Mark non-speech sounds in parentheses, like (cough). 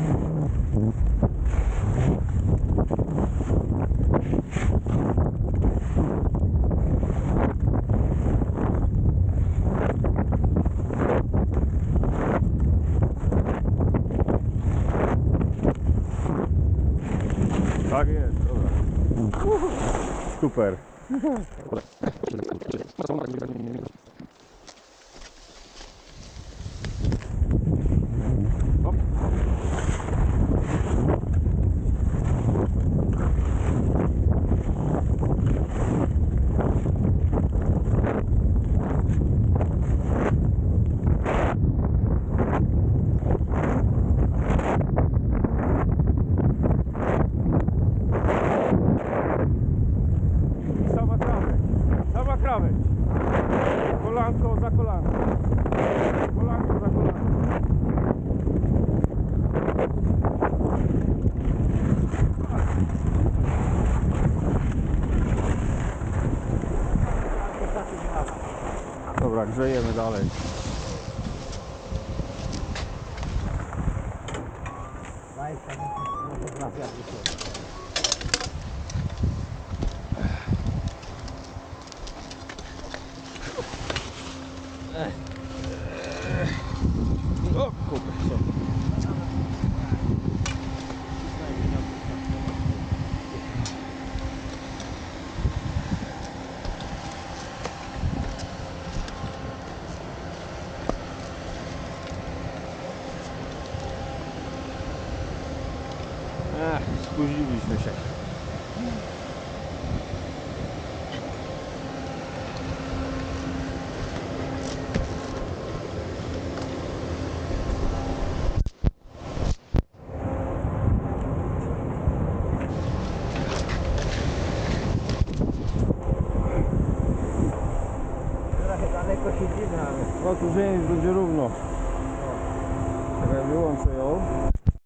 Mm-hmm. Tak jest, dobra. Super. (laughs) Krawędź. Kolanko za kolanko. Kolanko za kolanko. Dobra, grzejemy dalej. O О, куда все. А, спуживаюсь сейчас. Ziemi będzie równo. Czekaj, wyłączę ją.